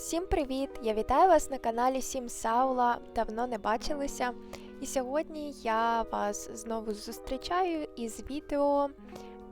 Всім привіт! Я вітаю вас на каналі Сім Саула. Давно не бачилися. І сьогодні я вас знову зустрічаю із відео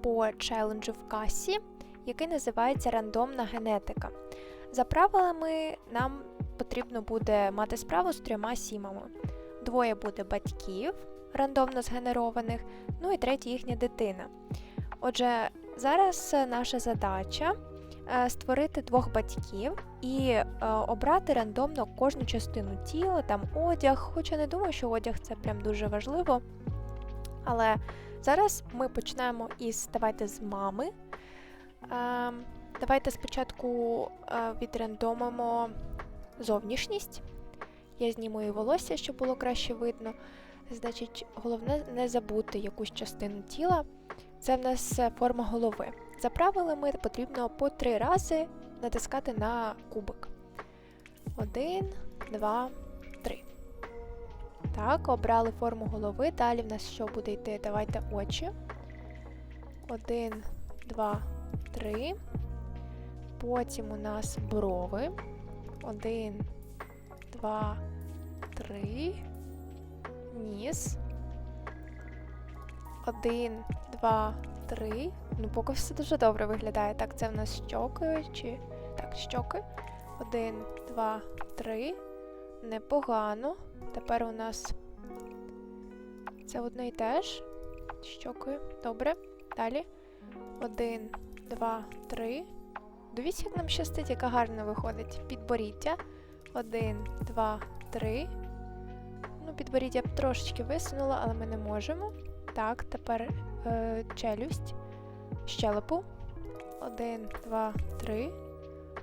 по челенджу в касі, який називається Рандомна генетика. За правилами, нам потрібно буде мати справу з трьома сімами. Двоє буде батьків, рандомно згенерованих, ну і третя їхня дитина. Отже, зараз наша задача е, створити двох батьків і е, обрати рандомно кожну частину тіла, там одяг. Хоча не думаю, що одяг це прям дуже важливо. Але зараз ми починаємо із давайте з мами. Е, давайте спочатку е, відрандомимо зовнішність. Я зніму її волосся, щоб було краще видно. Значить, головне не забути якусь частину тіла. Це в нас е, форма голови. За правилами потрібно по три рази натискати на кубик. Один, два, три. Так, обрали форму голови. Далі в нас що буде йти? Давайте очі. Один, два, три. Потім у нас брови. Один, два, три. Ніс. Один, два, три. Ну, поки все дуже добре виглядає. Так, це в нас щоки чи. Так, щоки. Один, два, три. Непогано. Тепер у нас це одне і те ж. Щоки. Добре. Далі. Один, два, три. Дивіться, як нам щастить, яка гарна виходить. Підборіддя. Один, два, три. Ну, підборіддя б трошечки висунула, але ми не можемо. Так, тепер е, челюсть, щелепу. Один, два, три.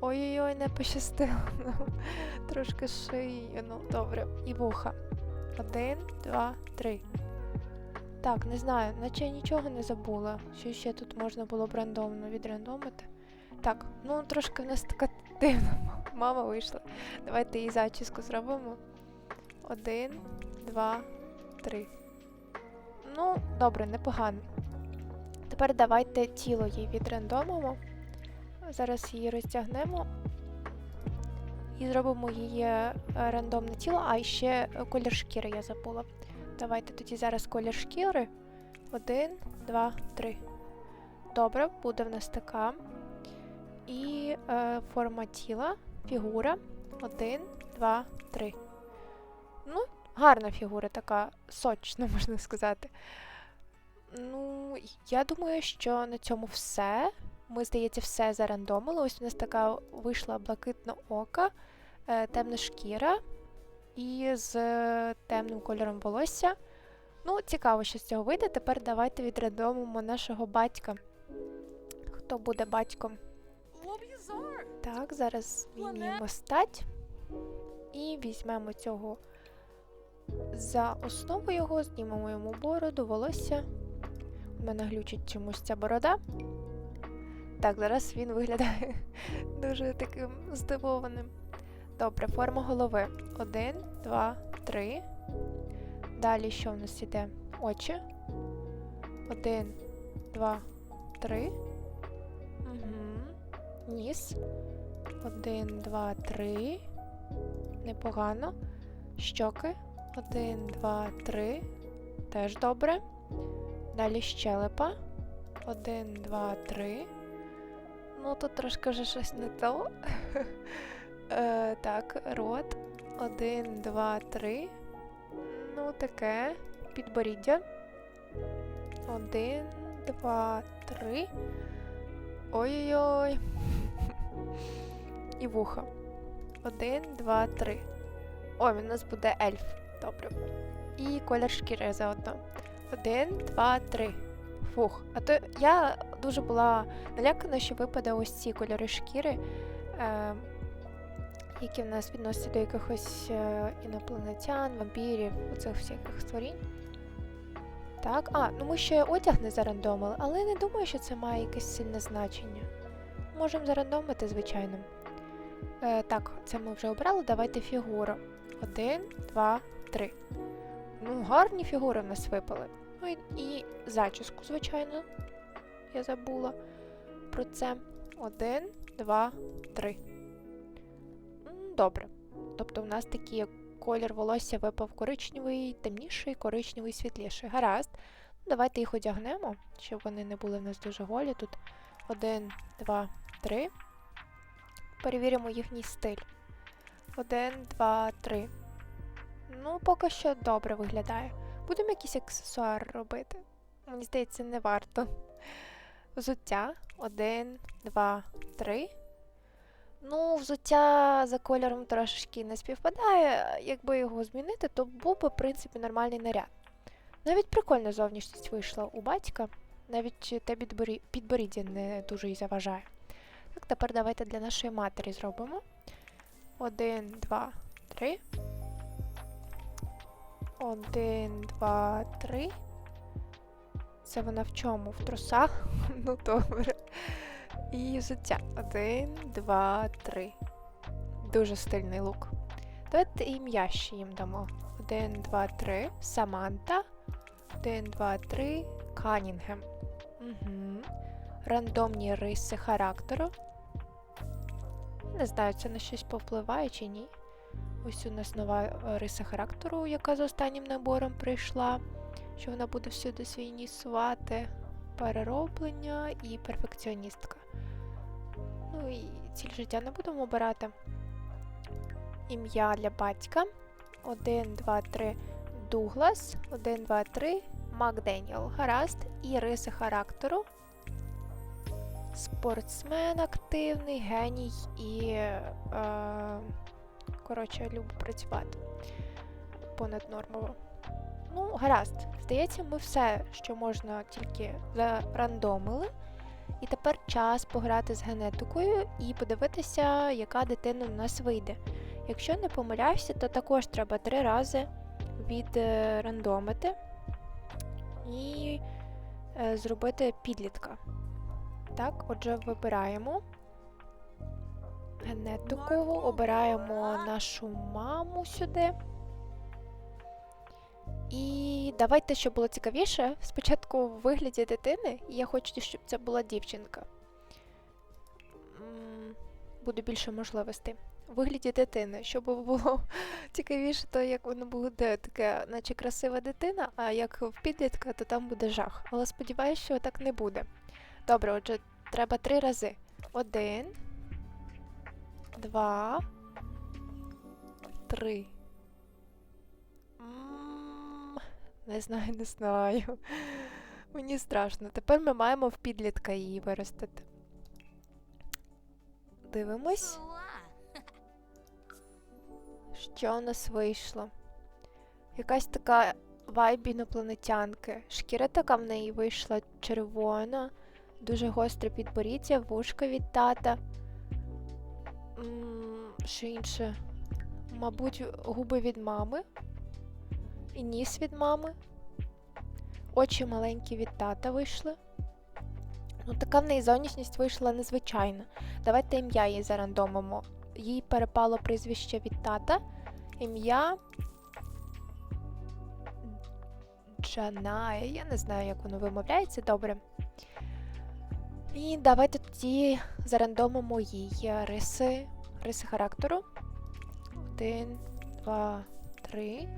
Ой-ой-ой, не пощастило. Трошки шию. Ну, добре. І вуха. Один, два, три. Так, не знаю, наче я нічого не забула. Що ще тут можна було б рандомно відрандомити. Так, ну трошки в нас така дивна мама вийшла. Давайте її зачіску зробимо. Один, два, три. Ну, добре, непогано. Тепер давайте тіло їй відрандомимо. Зараз її розтягнемо і зробимо її е, рандомне тіло, а ще е, колір шкіри я забула. Давайте тоді зараз колір шкіри. Один, два, три. Добре, буде в нас така. І е, форма тіла, фігура. Один, два, три. Ну, гарна фігура, така сочна, можна сказати. Ну, я думаю, що на цьому все. Ми, здається, все зарандомили. Ось у нас така вийшла блакитна ока, е, темна шкіра і з е, темним кольором волосся. Ну, цікаво, що з цього вийде. Тепер давайте відрандомимо нашого батька. Хто буде батьком? Так, зараз змінюємо стать. І візьмемо цього за основу його, знімемо йому бороду, волосся. У мене глючить чомусь ця борода. Так, зараз він виглядає дуже таким здивованим. Добре, форма голови. Один, два, три. Далі що в нас іде? Очі. Один, два, три. Угу. Ніс. Один, два, три. Непогано. Щоки. Один, два, три. Теж добре. Далі щелепа. Один, два, три. Ну, тут трошки вже щось не то. е, так, рот. Один, два, три. Ну, таке. Підборіддя. Один, два, три. Ой-ой-ой. І вуха. Один, два, три. Ой, у нас буде ельф. Добре. І колір шкіри заодно. Один, два, три. Фух. А то я дуже була налякана, що випаде ось ці кольори шкіри, е, які в нас відносяться до якихось е, інопланетян, вампірів, оцих всяких створінь. Так, а, ну ми ще одяг не зарандомили, але не думаю, що це має якесь сильне значення. Можемо зарандомити, звичайно. Е, так, це ми вже обрали. Давайте фігуру. Один, два, три. Ну, гарні фігури в нас випали. Ну і, і зачіску, звичайно. Я забула про це. Один, два, три. добре. Тобто, у нас такий колір волосся випав коричневий, темніший, коричневий, світліший. Гаразд. Давайте їх одягнемо, щоб вони не були в нас дуже голі. Тут один, два, три. Перевіримо їхній стиль. Один, два, три. Ну, поки що добре виглядає. Будемо якийсь аксесуар робити. Мені здається, не варто. Взуття. Один, два, три. Ну, взуття за кольором трошечки не співпадає. Якби його змінити, то був би, в принципі, нормальний наряд. Навіть прикольна зовнішність вийшла у батька. Навіть те підборіддя не дуже й заважає. Так, тепер давайте для нашої матері зробимо. Один, два, три. Один, два, три. Це вона в чому? В трусах? ну добре. І взуття. Один, два, три. Дуже стильний лук. Давайте ім'я ще їм дамо. Один, два, три. Саманта. Один, два, три. Канінгем. Угу. Рандомні риси характеру. Не знаю, це на щось повпливає чи ні. Ось у нас нова риса характеру, яка з останнім набором прийшла. Що вона буде всюди свій ніс сувати. Перероблення і перфекціоністка. Ну і ціль життя не будемо обирати. Ім'я для батька. 1, 2, 3 Дуглас. 1, 2, 3 Макденіел. Гаразд. І риси характеру. Спортсмен активний, геній і. Е, коротше, любить працювати понаднормово. Ну, гаразд. Здається, ми все, що можна, тільки зарандомили. І тепер час пограти з генетикою і подивитися, яка дитина у нас вийде. Якщо не помиляюся, то також треба три рази відрандомити і е, зробити підлітка. Так, отже, вибираємо генетику, обираємо нашу маму сюди. І давайте, щоб було цікавіше, спочатку в вигляді дитини, і я хочу, щоб це була дівчинка. Буде більше можливостей. У вигляді дитини, щоб було цікавіше, то як воно буде таке, наче красива дитина, а як в підлітка, то там буде жах. Але сподіваюся, що так не буде. Добре, отже, треба три рази. Один, два, три. Не знаю, не знаю. Мені страшно. Тепер ми маємо в підлітка її виростити. Дивимось, що у нас вийшло. Якась така вайб інопланетянки. Шкіра така в неї вийшла червона, дуже гостре підборіддя, вушка від тата. Що інше? Мабуть, губи від мами. І ніс від мами. Очі маленькі від тата вийшли. Ну, така в неї зовнішність вийшла незвичайна. Давайте ім'я їй зарандомимо. Їй перепало прізвище від тата. Ім'я. Джанай. Я не знаю, як воно вимовляється, добре. І давайте тоді зарандомимо е, риси, риси характеру. Один, два, три.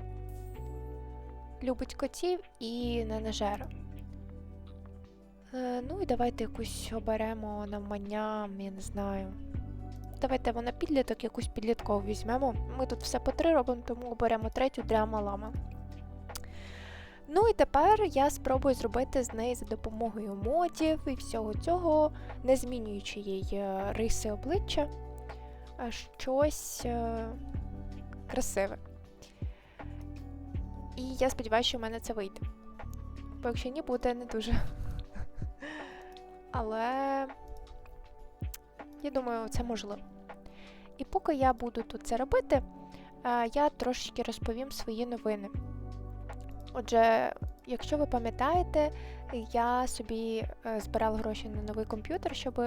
Любить котів і ненажера. Е, ну і давайте якусь оберемо навмання, я не знаю. Давайте вона підліток, якусь підліткову візьмемо. Ми тут все по три робимо, тому оберемо третю для малами. Ну і тепер я спробую зробити з неї за допомогою модів і всього цього, не змінюючи їй е, риси обличчя, щось е, красиве. І я сподіваюся, що в мене це вийде. Бо якщо ні, буде не дуже. Але я думаю, це можливо. І поки я буду тут це робити, е, я трошечки розповім свої новини. Отже, якщо ви пам'ятаєте, я собі е, збирала гроші на новий комп'ютер, щоб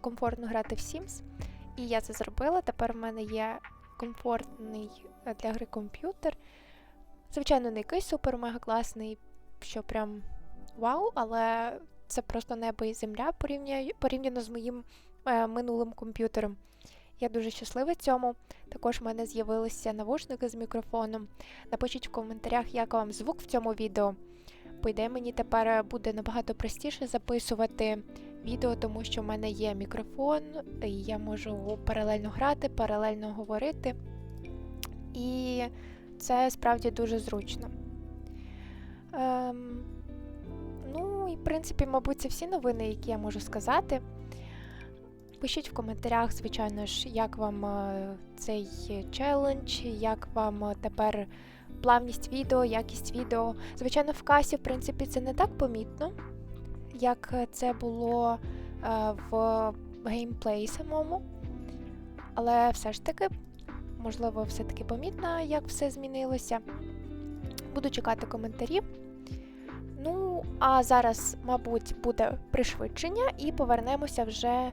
комфортно грати в Sims. І я це зробила. Тепер в мене є комфортний е, для гри комп'ютер. Звичайно, не якийсь супер-мега класний, що прям вау, але це просто небо і земля порівняно з моїм е, минулим комп'ютером. Я дуже щаслива цьому. Також в мене з'явилися навушники з мікрофоном. Напишіть в коментарях, як вам звук в цьому відео. По ідеї, мені тепер буде набагато простіше записувати відео, тому що в мене є мікрофон, і я можу паралельно грати, паралельно говорити. І це справді дуже зручно. Ем, ну, і в принципі, мабуть, це всі новини, які я можу сказати. Пишіть в коментарях, звичайно ж, як вам е, цей челендж, як вам е, тепер плавність відео, якість відео. Звичайно, в касі, в принципі, це не так помітно, як це було е, в геймплеї самому. Але все ж таки, можливо, все-таки помітно, як все змінилося. Буду чекати коментарів. Ну, а зараз, мабуть, буде пришвидшення, і повернемося вже, е,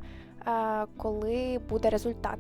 коли буде результат.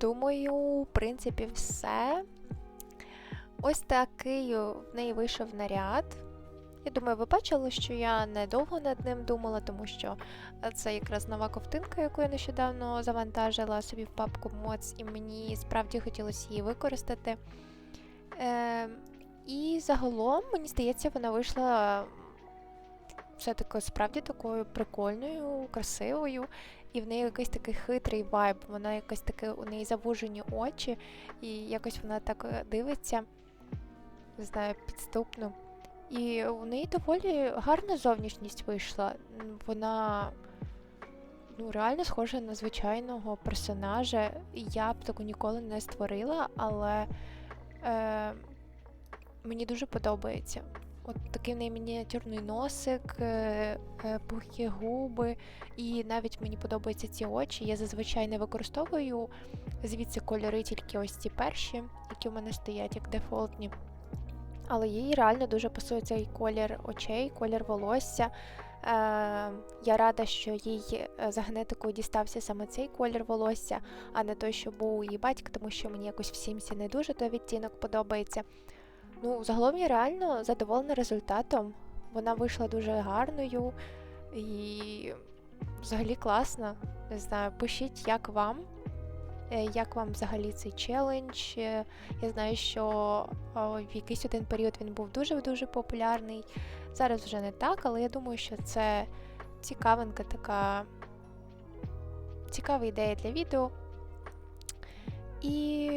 Думаю, в принципі, все. Ось такий в неї вийшов наряд. Я думаю, ви бачили, що я недовго над ним думала, тому що це якраз нова ковтинка, яку я нещодавно завантажила собі в папку Mods, і мені справді хотілося її використати. Е, і загалом, мені здається, вона вийшла все-таки справді такою прикольною, красивою. І в неї якийсь такий хитрий вайб, вона якась таке, у неї завужені очі, і якось вона так е, дивиться, не знаю, підступно. І у неї доволі гарна зовнішність вийшла. Вона ну, реально схожа на звичайного персонажа. Я б таку ніколи не створила, але е, мені дуже подобається. От такий в неї мініатюрний носик, е, е, пухкі губи, і навіть мені подобаються ці очі. Я зазвичай не використовую звідси кольори, тільки ось ці перші, які в мене стоять як дефолтні. Але їй реально дуже пасує цей колір очей, колір волосся. Е, я рада, що їй за генетикою дістався саме цей колір волосся, а не той, що був у її батька, тому що мені якось в сімсі не дуже той відтінок подобається. Ну, загалом я реально задоволена результатом. Вона вийшла дуже гарною і взагалі класна. Не знаю, пишіть, як вам. Е, Як вам взагалі цей челендж? Е, Я знаю, що в якийсь один період він був дуже-дуже популярний. Зараз вже не так, але я думаю, що це цікавинка така цікава ідея для відео. І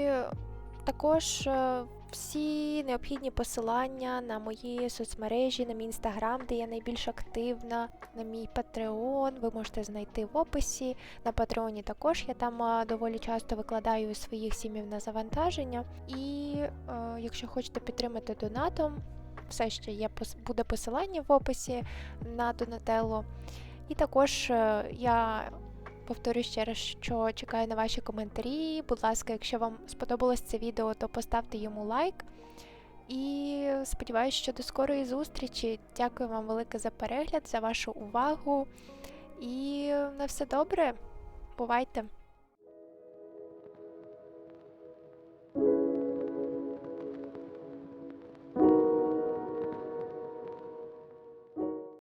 також е, всі необхідні посилання на мої соцмережі, на мій інстаграм, де я найбільш активна, на мій Patreon, ви можете знайти в описі. На Патреоні також я там доволі часто викладаю своїх сім'їв на завантаження. І е, якщо хочете підтримати донатом, все ще є буде посилання в описі на Донателло. І також е, я повторюю ще раз, що чекаю на ваші коментарі. Будь ласка, якщо вам сподобалось це відео, то поставте йому лайк. І сподіваюся, що до скорої зустрічі. Дякую вам велике за перегляд, за вашу увагу. І на все добре. Бувайте!